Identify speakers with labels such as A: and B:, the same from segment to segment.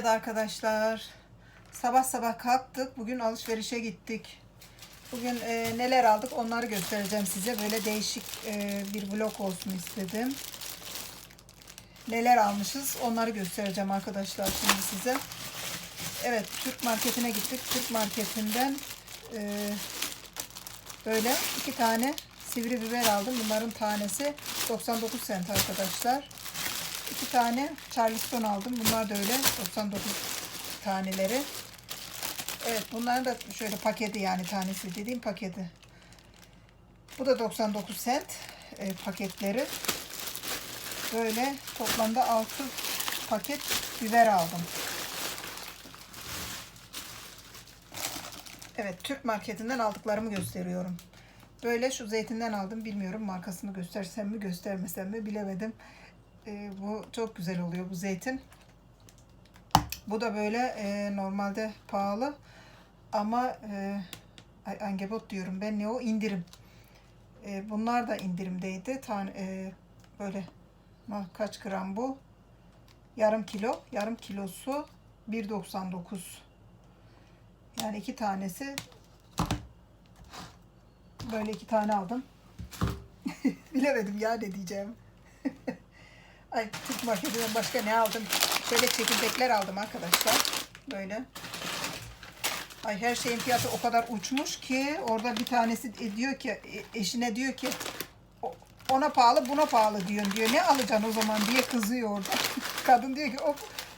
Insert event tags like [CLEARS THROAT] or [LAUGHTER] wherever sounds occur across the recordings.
A: Evet arkadaşlar. Sabah sabah kalktık. Bugün alışverişe gittik. Bugün e, neler aldık onları göstereceğim size. Böyle değişik e, bir vlog olsun istedim. Neler almışız onları göstereceğim arkadaşlar şimdi size. Evet Türk marketine gittik. Türk marketinden e, böyle iki tane sivri biber aldım. Bunların tanesi 99 cent arkadaşlar. İki tane Charleston aldım. Bunlar da öyle 99 taneleri. Evet bunların da şöyle paketi yani tanesi dediğim paketi. Bu da 99 cent e, paketleri. Böyle toplamda 6 paket biber aldım. Evet Türk marketinden aldıklarımı gösteriyorum. Böyle şu zeytinden aldım. Bilmiyorum markasını göstersem mi göstermesem mi bilemedim. E, bu çok güzel oluyor bu zeytin. Bu da böyle e, normalde pahalı ama e, angebot diyorum ben ne o indirim. E, bunlar da indirimdeydi. Tane, e, böyle kaç gram bu? Yarım kilo. Yarım kilosu 1.99. Yani iki tanesi böyle iki tane aldım. [LAUGHS] Bilemedim ya ne diyeceğim. Ay Türk marketinden başka ne aldım? Şöyle çekirdekler aldım arkadaşlar. Böyle. Ay her şeyin fiyatı o kadar uçmuş ki orada bir tanesi diyor ki e, eşine diyor ki "O- ona pahalı buna pahalı diyorsun diyor. Ne alacaksın o zaman diye kızıyor orada. [LAUGHS] Kadın diyor ki o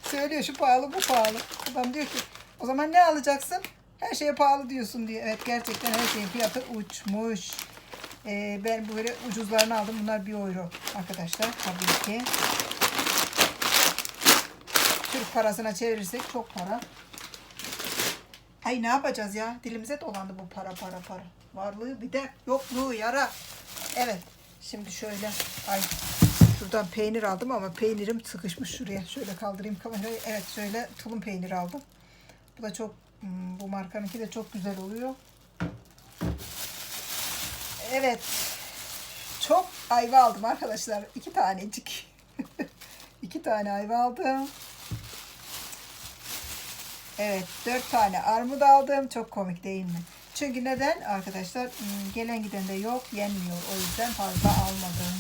A: söylüyor şu pahalı bu pahalı. Adam diyor ki o zaman ne alacaksın? Her şeye pahalı diyorsun diyor. Evet gerçekten her şeyin fiyatı uçmuş. Ee, ben böyle ucuzlarını aldım. Bunlar 1 euro arkadaşlar tabii ki. Türk parasına çevirirsek çok para. Ay ne yapacağız ya? Dilimize dolandı bu para para para. Varlığı bir de yokluğu yara. Evet. Şimdi şöyle ay şuradan peynir aldım ama peynirim sıkışmış şuraya. Şöyle kaldırayım kamerayı. Evet şöyle tulum peyniri aldım. Bu da çok hmm, bu markanınki de çok güzel oluyor. Evet. Çok ayva aldım arkadaşlar. İki tanecik. [LAUGHS] İki tane ayva aldım. Evet. Dört tane armut aldım. Çok komik değil mi? Çünkü neden? Arkadaşlar hmm, gelen giden de yok. Yenmiyor. O yüzden fazla almadım.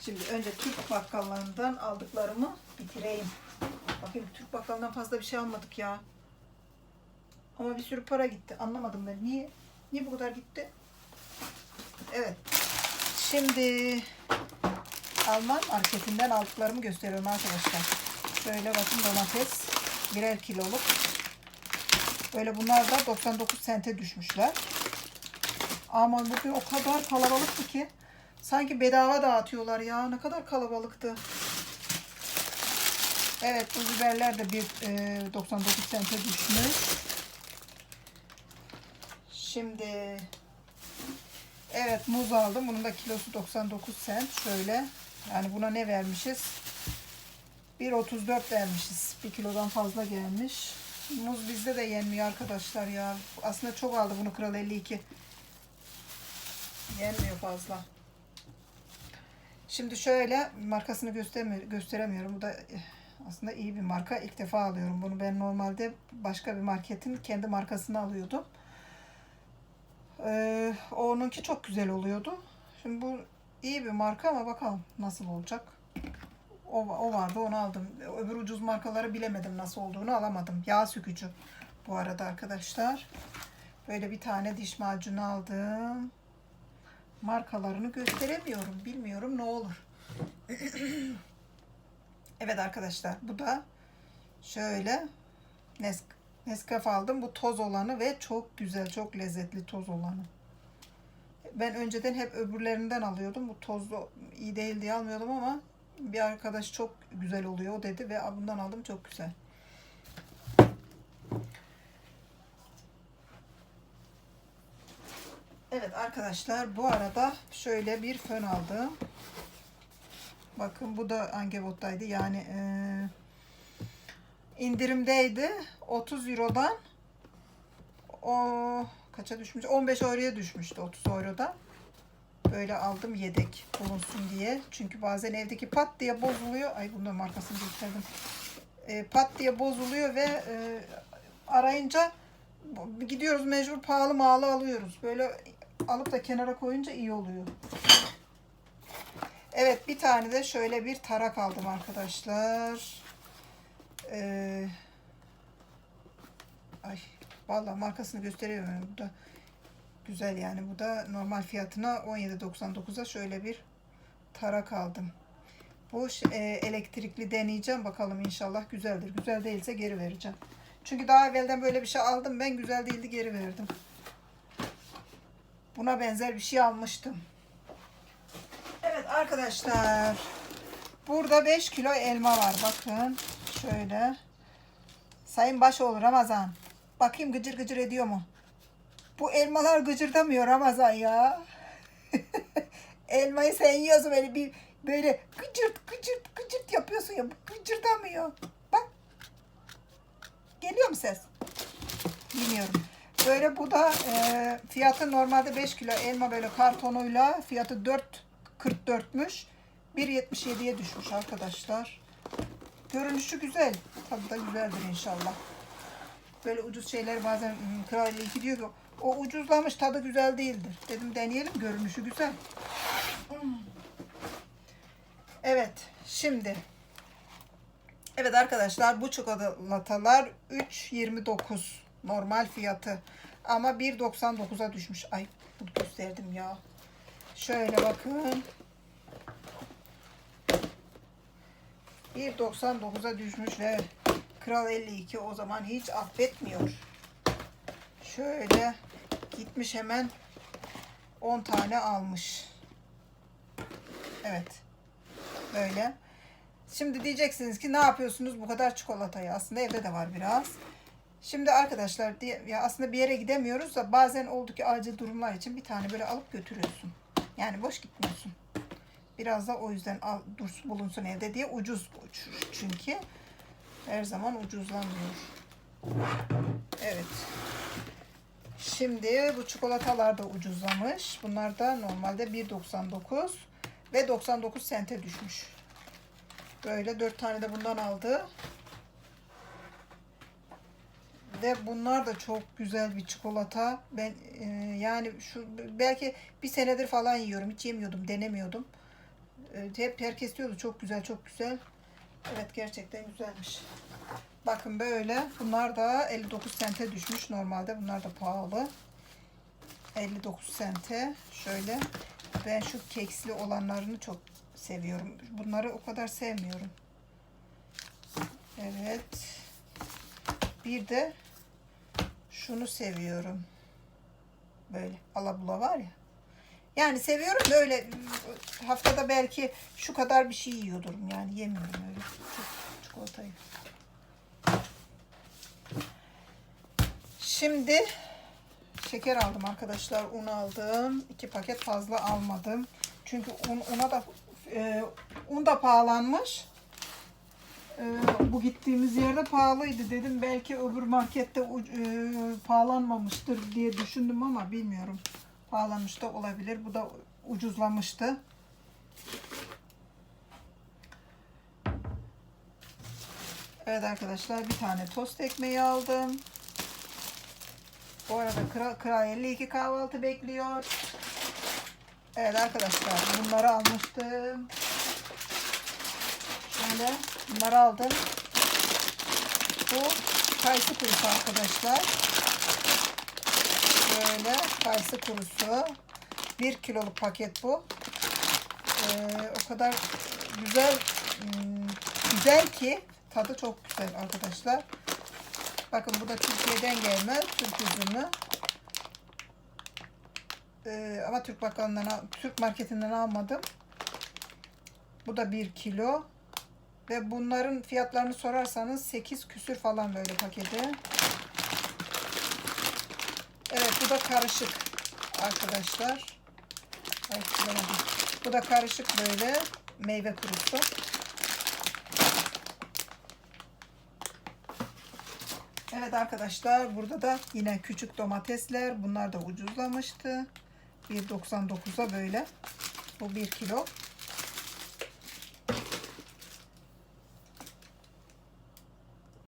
A: Şimdi önce Türk bakkallarından aldıklarımı bitireyim. Bakayım Türk bakkalından fazla bir şey almadık ya. Ama bir sürü para gitti. Anlamadım ben. Niye? Niye bu kadar gitti? Evet. Şimdi Alman marketinden aldıklarımı gösteriyorum arkadaşlar. Şöyle bakın domates. Birer kiloluk. Böyle bunlar da 99 sente düşmüşler. Aman bugün o kadar kalabalıktı ki. Sanki bedava dağıtıyorlar ya. Ne kadar kalabalıktı. Evet bu biberler de bir e, 99 sente düşmüş. Şimdi evet muz aldım. Bunun da kilosu 99 sent. Şöyle. Yani buna ne vermişiz? 1.34 vermişiz. Bir kilodan fazla gelmiş. Muz bizde de yenmiyor arkadaşlar ya. Aslında çok aldı bunu Kral 52. Yenmiyor fazla. Şimdi şöyle markasını gösteremiyorum. Bu da eh, aslında iyi bir marka. İlk defa alıyorum bunu. Ben normalde başka bir marketin kendi markasını alıyordum. Ee, onunki çok güzel oluyordu. Şimdi bu iyi bir marka ama bakalım nasıl olacak. O, o vardı onu aldım. Öbür ucuz markaları bilemedim nasıl olduğunu alamadım. Yağ sökücü bu arada arkadaşlar. Böyle bir tane diş macunu aldım. Markalarını gösteremiyorum. Bilmiyorum ne olur. [CLEARS THROAT] evet arkadaşlar bu da şöyle Nes Nescafe aldım. Bu toz olanı ve çok güzel, çok lezzetli toz olanı. Ben önceden hep öbürlerinden alıyordum. Bu tozlu iyi değil diye almıyordum ama bir arkadaş çok güzel oluyor dedi ve bundan aldım çok güzel. Evet arkadaşlar bu arada şöyle bir fön aldım. Bakın bu da Angebot'taydı. Yani eee indirimdeydi. 30 Euro'dan o kaça düşmüş? 15 euroya düşmüştü 30 eurodan. Böyle aldım yedek bulunsun diye. Çünkü bazen evdeki pat diye bozuluyor. Ay bunun markasını gösterdim. E, pat diye bozuluyor ve e, arayınca gidiyoruz mecbur pahalı malı alıyoruz. Böyle alıp da kenara koyunca iyi oluyor. Evet bir tane de şöyle bir tarak aldım arkadaşlar. Ee, ay vallahi markasını gösteriyorum. Bu da güzel yani. Bu da normal fiyatına 17.99'a şöyle bir tarak aldım. Bu e, elektrikli deneyeceğim. Bakalım inşallah güzeldir. Güzel değilse geri vereceğim. Çünkü daha evvelden böyle bir şey aldım. Ben güzel değildi geri verdim. Buna benzer bir şey almıştım. Evet arkadaşlar. Burada 5 kilo elma var. Bakın. Şöyle. Sayın Başoğlu Ramazan. Bakayım gıcır gıcır ediyor mu? Bu elmalar gıcırdamıyor Ramazan ya. [LAUGHS] Elmayı sen yiyorsun böyle bir böyle gıcırt gıcırt gıcırt yapıyorsun ya. Bu gıcırdamıyor. Bak. Geliyor mu ses? Bilmiyorum. Böyle bu da e, fiyatı normalde 5 kilo elma böyle kartonuyla fiyatı 4.44'müş. 1.77'ye düşmüş arkadaşlar. Görünüşü güzel. Tadı da güzeldir inşallah. Böyle ucuz şeyler bazen hmm, Kral 52 diyor ki o ucuzlamış tadı güzel değildir. Dedim deneyelim görünüşü güzel. Hmm. Evet şimdi Evet arkadaşlar bu çikolatalar 3.29 normal fiyatı ama 1.99'a düşmüş. Ay bunu gösterdim ya. Şöyle bakın. 1.99'a düşmüş ve Kral 52 o zaman hiç affetmiyor. Şöyle gitmiş hemen 10 tane almış. Evet. Böyle. Şimdi diyeceksiniz ki ne yapıyorsunuz bu kadar çikolatayı? Aslında evde de var biraz. Şimdi arkadaşlar diye- ya aslında bir yere gidemiyoruz da bazen oldu ki acil durumlar için bir tane böyle alıp götürüyorsun. Yani boş gitmiyorsun. Biraz da o yüzden al, dursun bulunsun evde diye ucuz çünkü. Her zaman ucuzlamıyor. Evet. Şimdi bu çikolatalar da ucuzlamış. Bunlar da normalde 1.99 ve 99 sente düşmüş. Böyle dört tane de bundan aldı. Ve bunlar da çok güzel bir çikolata. Ben e, yani şu belki bir senedir falan yiyorum. Hiç yemiyordum, denemiyordum. E, hep herkes diyordu çok güzel, çok güzel. Evet gerçekten güzelmiş. Bakın böyle. Bunlar da 59 sente düşmüş. Normalde bunlar da pahalı. 59 sente. Şöyle. Ben şu keksli olanlarını çok seviyorum. Bunları o kadar sevmiyorum. Evet. Bir de şunu seviyorum. Böyle alabula var ya. Yani seviyorum da öyle haftada belki şu kadar bir şey yiyordurum yani yemiyorum öyle çok çikolatayı. Şimdi şeker aldım arkadaşlar. Un aldım. iki paket fazla almadım. Çünkü un, una da e, un da pahalanmış. E, bu gittiğimiz yerde pahalıydı dedim. Belki öbür markette e, pahalanmamıştır diye düşündüm ama bilmiyorum. Pahalanmış da olabilir. Bu da ucuzlamıştı. Evet arkadaşlar bir tane tost ekmeği aldım. Bu arada Kral, Kral 52 kahvaltı bekliyor. Evet arkadaşlar bunları almıştım. Şöyle bunları aldım. Bu kayısı kurusu arkadaşlar. Böyle kayısı kurusu. 1 kiloluk paket bu. Ee, o kadar güzel hmm, güzel ki tadı çok güzel arkadaşlar. Bakın bu da Türkiye'den gelme Türk üzümü. Ee, ama Türk bakkalından, al- Türk marketinden almadım. Bu da 1 kilo. Ve bunların fiyatlarını sorarsanız 8 küsür falan böyle paketi. Bu da karışık arkadaşlar. Ay. Bu da karışık böyle meyve kurusu. Evet arkadaşlar burada da yine küçük domatesler. Bunlar da ucuzlamıştı. 1.99'a böyle. Bu 1 kilo.